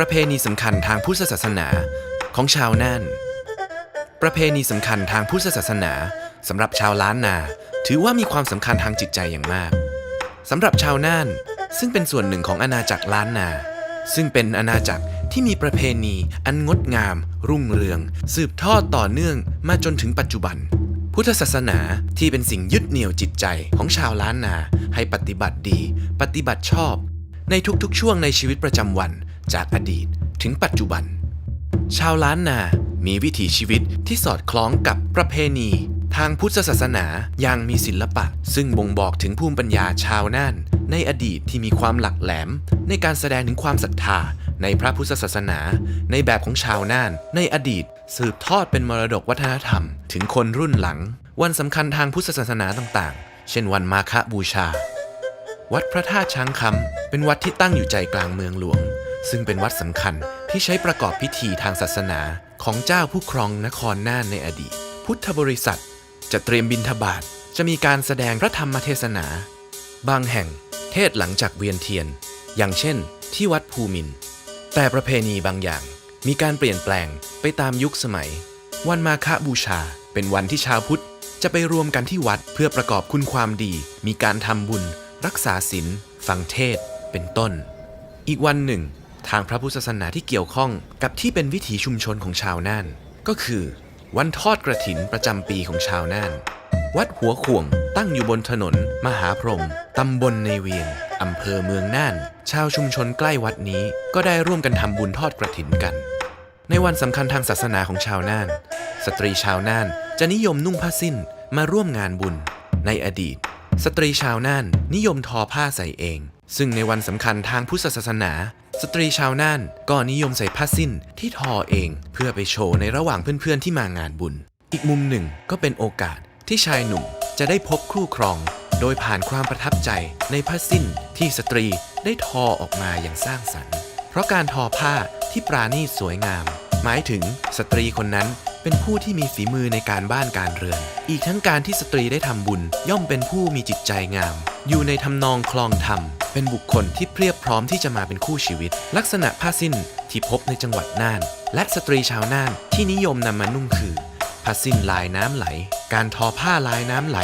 ประเพณีสำคัญทางพุทธศาสนาของชาวน่าน ประเพณีสำคัญทางพุทธศาสนาสำหรับชาวล้านนา ถือว่ามีความสำคัญทางจิตใจอย่างมากสำหรับชาวน่านซึ่งเป็นส่วนหนึ่งของอาณาจักรล้านนา ซึ่งเป็นอาณาจักรที่มีประเพณีอันงดงาม รุ่งเรือง สืบทอดต่อเนื่องมาจนถึงปัจจุบัน พุทธศาสนาที่เป็นสิ่งยึดเหนี่ยวจิตใจของชาวล้านนา ให้ปฏิบัติดี ปฏิบัติชอบ ในทุกๆช่วงในชีวิตประจำวัน จากอดีตถึงปัจจุบัน ชาวล้านนา มีวิถีชีวิตที่สอดคล้องกับประเพณี ทางพุทธศาสนาอย่างมีศิลปะ ซึ่งบ่งบอกถึงภูมิปัญญาชาวน่าน ในอดีตที่มีความหลักแหลม ในการแสดงถึงความศรัทธาในพระพุทธศาสนา ในแบบของชาวน่าน ในอดีต สืบทอดเป็นมรดกวัฒนธรรม ถึงคนรุ่นหลัง วันสำคัญทางพุทธศาสนาต่างๆ เช่นวันมาฆบูชา วัดพระธาตุช้างคำเป็นวัดที่ตั้งอยู่ใจกลางเมืองหลวง ซึ่งเป็นวัดสำคัญที่ใช้ประกอบพิธีทางศาสนาของเจ้าผู้ครองนครน่านในอดีต พุทธบริษัทจะเตรียมบิณฑบาตจะมีการแสดงพระธรรมเทศนา บางแห่งเทศหลังจากเวียนเทียน อย่างเช่น ที่วัดภูมิน แต่ประเพณีบางอย่างมีการเปลี่ยนแปลงไปตามยุคสมัย วันมาฆบูชาเป็นวันที่ชาวพุทธจะไปรวมกันที่วัดเพื่อประกอบคุณความดี มีการทำบุญ รักษาศีลฟังเทศเป็นต้น อีกวันหนึ่ง ทางพระพุทธศาสนาที่เกี่ยวข้องกับที่เป็นวิถีชุมชนของชาวน่าน ก็คือ วันทอดกระถินประจำปีของชาวน่าน วัดหัวข่วงตั้งอยู่บนถนน มหาพรหมตำบลในเวียงอำเภอเมืองน่าน ชาวชุมชนใกล้วัดนี้ก็ได้ร่วมกันทำบุญทอดกระถินกัน ในวันสำคัญทางศาสนาของชาวน่าน สตรีชาวน่านจะนิยมนุ่งผ้าสิ้นมาร่วมงานบุญ ในอดีต สตรีชาวน่านนิยมทอผ้าใส่เอง ซึ่งในวันสำคัญทางพุทธศาสนา สตรีชาวน่านก็นิยมใส่ผ้าสิ้นที่ทอเองเพื่อไปโชว์ในระหว่างเพื่อนๆที่มางานบุญ อีกมุมหนึ่งก็เป็นโอกาสที่ชายหนุ่มจะได้พบคู่ครอง โดยผ่านความประทับใจในผ้าสิ้นที่สตรีได้ทอออกมาอย่างสร้างสรรค์ เพราะการทอผ้าที่ปราณีตสวยงาม หมายถึงสตรีคนนั้นเป็นผู้ที่มีฝีมือในการบ้านการเรือน อีกทั้งการที่สตรีได้ทำบุญย่อมเป็นผู้มีจิตใจงาม อยู่ในทำนองคลองธรรม เป็นบุคคลที่เพียบพร้อมที่จะมาเป็นคู่ชีวิต ลักษณะผ้าสิ้นที่พบในจังหวัดน่าน และสตรีชาวน่านที่นิยมนำมานุ่งคือผ้าสิ้นลายน้ำไหล การทอผ้าลายน้ำไหล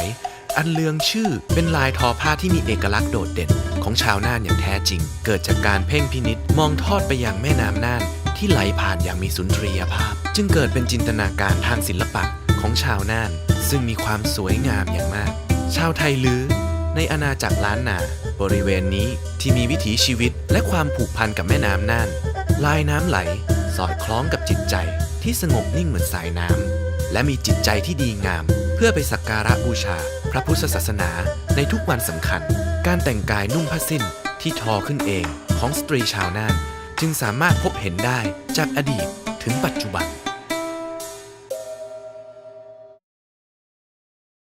อันเลืองชื่อเป็นลายทอผ้าที่มีเอกลักษณ์โดดเด่น ของชาวน่านอย่างแท้จริง เกิดจากการเพ่งพินิษมองทอดไปยังแม่น้ำน่าน ที่ไหลผ่านอย่างมีสุนทรียภาพ จึงเกิดเป็นจินตนาการทางศิลปะของชาวน่าน ซึ่งมีความสวยงามอย่างมาก ชาวไทยลือในอาณาจักรล้านนา บริเวณนี้ที่มีวิถีชีวิตและความผูกพันกับแม่น้ำน่าน ลายน้ำไหล สอดคล้องกับจิตใจที่สงบนิ่งเหมือนสายน้ำ และมีจิตใจที่ดีงาม เพื่อไปสักการะบูชา พระพุทธศาสนาในทุกวันสำคัญ การแต่งกายนุ่งผ้าสิ้นที่ทอขึ้นเองของสตรีชาวน่าน จึงสามารถพบเห็นได้จากอดีตถึงปัจจุบัน